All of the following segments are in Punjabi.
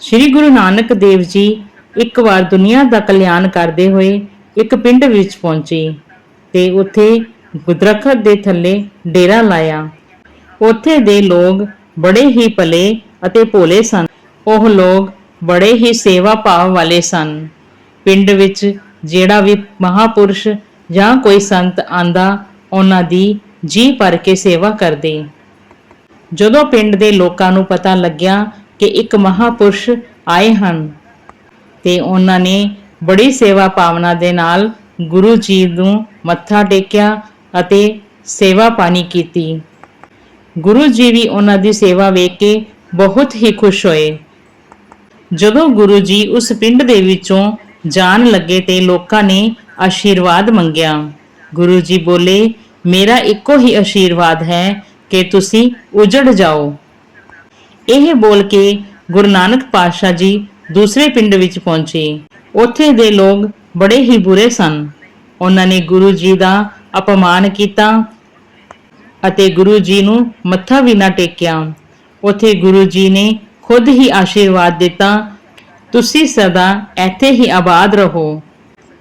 ਸ੍ਰੀ ਗੁਰੂ ਨਾਨਕ ਦੇਵ ਜੀ ਇੱਕ ਵਾਰ ਦੁਨੀਆ ਦਾ ਕਲਿਆਣ ਕਰਦੇ ਹੋਏ ਇੱਕ ਪਿੰਡ ਵਿੱਚ ਪਹੁੰਚੇ ਤੇ ਉੱਥੇ ਦਰਖਤ ਦੇ ਥੱਲੇ ਡੇਰਾ ਲਾਇਆ। ਉੱਥੇ ਦੇ ਲੋਕ ਬੜੇ ਹੀ ਭਲੇ ਅਤੇ ਭੋਲੇ ਸਨ। ਉਹ ਲੋਕ ਬੜੇ ਹੀ ਸੇਵਾ ਭਾਵ ਵਾਲੇ ਸਨ। ਪਿੰਡ ਵਿੱਚ ਜਿਹੜਾ ਵੀ ਮਹਾਪੁਰਸ਼ ਜਾਂ ਕੋਈ ਸੰਤ ਆਂਦਾ, ਉਹਨਾਂ ਦੀ ਜੀ ਭਰ ਕੇ ਸੇਵਾ ਕਰਦੇ। ਜਦੋਂ ਪਿੰਡ ਦੇ ਲੋਕਾਂ ਨੂੰ ਪਤਾ ਲੱਗਿਆ ਕਿ ਇੱਕ ਮਹਾਪੁਰਸ਼ ਆਏ ਹਨ ਤੇ ਉਹਨਾਂ ਨੇ ਬੜੀ ਸੇਵਾ ਭਾਵਨਾ ਦੇ ਨਾਲ ਗੁਰੂ ਜੀ ਨੂੰ ਮੱਥਾ ਟੇਕਿਆ ਅਤੇ ਸੇਵਾ ਪਾਣੀ ਕੀਤੀ। ਗੁਰੂ ਜੀ ਵੀ ਉਹਨਾਂ ਦੀ ਸੇਵਾ ਵੇਖ ਕੇ ਬਹੁਤ ਹੀ ਖੁਸ਼ ਹੋਏ। ਜਦੋਂ ਗੁਰੂ ਜੀ ਉਸ ਪਿੰਡ ਦੇ ਵਿੱਚੋਂ ਜਾਣ ਲੱਗੇ ਤੇ ਲੋਕਾਂ ਨੇ ਆਸ਼ੀਰਵਾਦ ਮੰਗਿਆ। ਗੁਰੂ ਜੀ ਬੋਲੇ, ਮੇਰਾ ਇੱਕੋ ਹੀ ਆਸ਼ੀਰਵਾਦ ਹੈ ਕਿ ਤੁਸੀਂ ਉਜੜ ਜਾਓ। ਇਹ ਬੋਲ ਕੇ ਗੁਰੂ ਨਾਨਕ ਪਾਤਸ਼ਾਹ ਜੀ ਦੂਸਰੇ ਪਿੰਡ ਵਿੱਚ ਪਹੁੰਚੇ। ਉੱਥੇ ਦੇ ਲੋਕ ਬੜੇ ਹੀ ਬੁਰੇ ਸਨ। ਉਹਨਾਂ ਨੇ ਗੁਰੂ ਜੀ ਦਾ ਅਪਮਾਨ ਕੀਤਾ ਅਤੇ ਗੁਰੂ ਜੀ ਨੂੰ ਮੱਥਾ ਵੀ ਨਾ ਟੇਕਿਆ। ਉੱਥੇ ਗੁਰੂ ਜੀ ਨੇ ਖੁਦ ਹੀ ਆਸ਼ੀਰਵਾਦ ਦਿੱਤਾ, ਤੁਸੀਂ ਸਦਾ ਇੱਥੇ ਹੀ ਆਬਾਦ ਰਹੋ।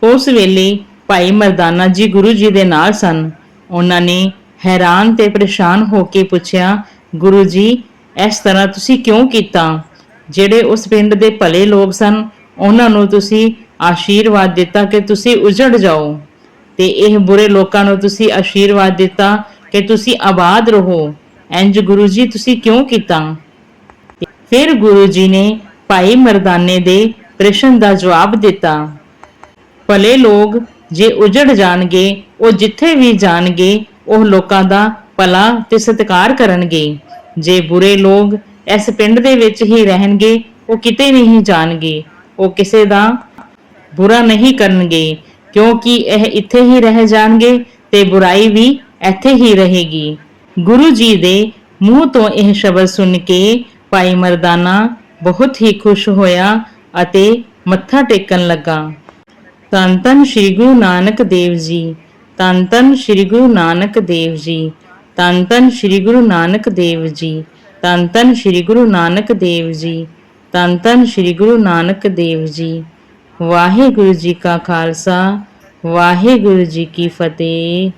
ਉਸ ਵੇਲੇ ਭਾਈ ਮਰਦਾਨਾ ਜੀ ਗੁਰੂ ਜੀ ਦੇ ਨਾਲ ਸਨ। ਉਹਨਾਂ ਨੇ ਹੈਰਾਨ ਤੇ ਪਰੇਸ਼ਾਨ ਹੋ ਕੇ ਪੁੱਛਿਆ, ਗੁਰੂ ਜੀ ਇਸ ਤਰ੍ਹਾਂ ਤੁਸੀਂ ਕਿਉਂ ਕੀਤਾ? ਜਿਹੜੇ ਉਸ ਪਿੰਡ ਦੇ ਭਲੇ ਲੋਕ ਸਨ, ਉਹਨਾਂ ਨੂੰ ਤੁਸੀਂ ਆਸ਼ੀਰਵਾਦ ਦਿੱਤਾ ਕਿ ਤੁਸੀਂ ਉਜੜ ਜਾਓ। ਤੇ ਇਹ ਬੁਰੇ ਲੋਕਾਂ ਨੂੰ ਤੁਸੀਂ ਆਸ਼ੀਰਵਾਦ ਦਿੱਤਾ ਕਿ ਤੁਸੀਂ ਆਬਾਦ ਰਹੋ। ਇੰਜ ਗੁਰੂ ਜੀ ਤੁਸੀਂ ਕਿਉਂ ਕੀਤਾ? ਫਿਰ ਗੁਰੂ ਜੀ ਨੇ ਭਾਈ ਮਰਦਾਨੇ ਦੇ ਪ੍ਰਸ਼ਨ ਦਾ ਜਵਾਬ ਦਿੱਤਾ। ਭਲੇ ਲੋਕ ਜੇ ਉਜੜ ਜਾਣਗੇ, ਉਹ ਜਿੱਥੇ ਵੀ ਜਾਣਗੇ, ਉਹ ਲੋਕਾਂ ਦਾ ਭਲਾ ਤੇ ਸਤਿਕਾਰ ਕਰਨਗੇ। ਜੇ ਬੁਰੇ ਲੋਕ ਇਸ ਪਿੰਡ ਦੇ ਵਿੱਚ ਹੀ ਰਹਿਣਗੇ, ਉਹ ਕਿਤੇ ਨਹੀਂ ਜਾਣਗੇ। ਉਹ ਕਿਸੇ ਦਾ ਬੁਰਾ ਨਹੀਂ ਕਰਨਗੇ, ਕਿਉਂਕਿ ਇਹ ਇੱਥੇ ਹੀ ਰਹਿ ਜਾਣਗੇ ਤੇ ਬੁਰਾਈ ਵੀ ਇੱਥੇ ਹੀ ਰਹੇਗੀ। ਗੁਰੂ ਜੀ ਦੇ ਮੂੰਹ ਤੋਂ ਇਹ ਸ਼ਬਦ ਸੁਣ ਕੇ ਭਾਈ ਮਰਦਾਨਾ ਬਹੁਤ ਹੀ ਖੁਸ਼ ਹੋਇਆ ਅਤੇ ਮੱਥਾ ਟੇਕਣ ਲੱਗਾ। ਧੰਨ ਧੰਨ ਸ੍ਰੀ ਗੁਰੂ ਨਾਨਕ ਦੇਵ ਜੀ ਧੰਨ ਧੰਨ ਸ੍ਰੀ ਗੁਰੂ ਨਾਨਕ ਦੇਵ ਜੀ ਧੰਨ ਧੰਨ ਸ੍ਰੀ ਗੁਰੂ ਨਾਨਕ ਦੇਵ ਜੀ ਧੰਨ ਧੰਨ ਸ੍ਰੀ ਗੁਰੂ ਨਾਨਕ ਦੇਵ ਜੀ ਧੰਨ ਧੰਨ ਸ੍ਰੀ ਗੁਰੂ ਨਾਨਕ ਦੇਵ ਜੀ। ਵਾਹਿਗੁਰੂ ਜੀ ਕਾ ਖਾਲਸਾ, ਵਾਹਿਗੁਰੂ ਜੀ ਕੀ ਫਤਿਹ।